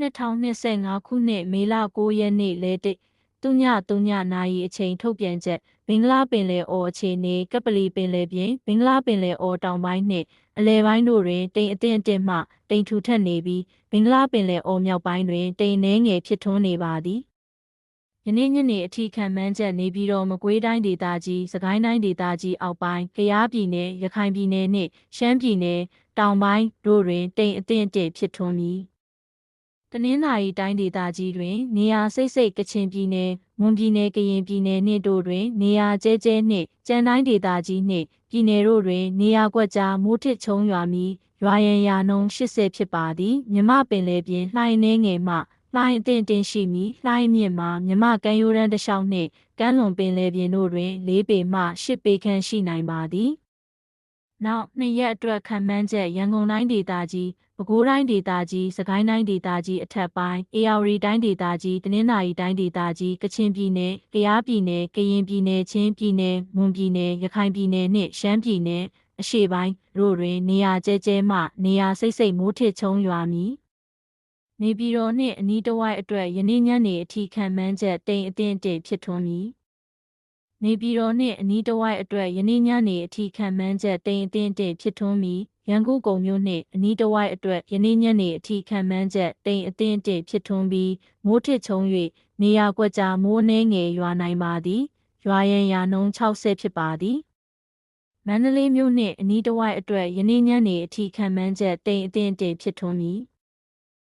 2025ခုနှစ်မေလ9ရက်နေ့လဲတိတုညတုညနာရီအချိန်ထုတ်ပြန်ချက်ဘင်္ဂလားပင်လယ်အော်အခြေအနေကပလီပင်လယ်ပြင်ဘင်္ဂလားပင်လယ်အော်တောင်ပိုင်းနှင့်အလဲပိုင်းတို့တွင်တိမ်အထင်အထင်မှတိမ်ထူထပ်နေပြီးဘင်္ဂလားပင်လယ်အော်မြောက်ပိုင်းတွင်တိမ်နှဲငယ်ဖြစ်ထွန်းနေပါသည်ယနေ့ညနေအထိခံမှန်းချက်နေပြီးတော့မကွေးတိုင်းဒေသကြီးစကိုင်းတိုင်းဒေသကြီးအောက်ပိုင်းကယားပြည်နယ်ရခိုင်ပြည်နယ်နှင့်ရှမ်းပြည်နယ်တောင်ပိုင်းတို့တွင်တိမ်အထင်အထင်ဖြစ်ထွန်းမည် တနင်္သာရီတိုင်းဒေသကြီးတွင် နေရာစိတ်စိတ်ကချင်ပြည်နယ်မွန်ပြည်နယ်ကရင်ပြည်နယ်နှင့်တို့တွင် နေရာကျဲကျဲနှင့်ကြံတိုင်းဒေသကြီးနှင့်ပြည်နယ်တို့တွင် နေရာကွက်ကြားမိုးထစ်ချုံရွာမီရွာရန်ရာနှုန်း80ဖြစ်ပါသည်မြမပင်လယ်ပြင်လှိုင်းနှင်းငယ်မှလှိုင်းအထင်တင်ရှိမီလှိုင်းမြင့်မှာမြမကမ်းရိုးတန်းတစ်လျှောက်နှင့်ကမ်းလွန်ပင်လယ်ပြင်တို့တွင်၄ပေမှ၈ပေခန့်ရှိနိုင်ပါသည်နောက်နှစ်ရက်အတွက်ခံမှန်းချက်ရန်ကုန်တိုင်းဒေသကြီး ပဲခူးတိုင်းဒေသကြီးစကိုင်းတိုင်းဒေသကြီးအထက်ပိုင်းအေရဝတီတိုင်းဒေသကြီးတနင်္သာရီတိုင်းဒေသကြီးကချင်ပြည်နယ်ကယားပြည်နယ်ကရင်ပြည်နယ်ချင်းပြည်နယ်မွန်ပြည်နယ်ရခိုင်ပြည်နယ်နှင့်ရှမ်းပြည်နယ်အရှေ့ပိုင်းတို့တွင်နေရာကျဲကျဲမှနေရာစိတ်စိတ်မိုးထစ်ချုံရွာမည်နေပြည်တော်နှင့်အနီးတစ်ဝိုက်အတွက်ယနေ့ညနေအထိခံမှန်းချက်တိမ်အထင်တစ်ဖြစ်ထွန်းမည်နေပြည်တော်နှင့်အနီးတစ်ဝိုက်အတွက်ယနေ့ညနေအထိခံမှန်းချက်တိမ်အထင်တစ်ဖြစ်ထွန်းပြီး ရန်ကုန်ကုန်းမြို့နှင့်အနီးတစ်ဝိုက်အတွက်ယနေ့ညနေအထိခံမှန်းချက်တိမ်အထင်တစ်ဖြစ်ထွန်းပြီးမိုးထစ်ချုံ၍နေရာကွက်ကြားမိုးနှဲငယ်ရွာနိုင်ပါသည်ရွာရန်ရာနှုန်း60ဖြစ်ပါသည်မန္တလေးမြို့နှင့်အနီးတစ်ဝိုက်အတွက်ယနေ့ညနေအထိခံမှန်းချက်တိမ်အထင်တစ်ဖြစ်ထွန်းပြီး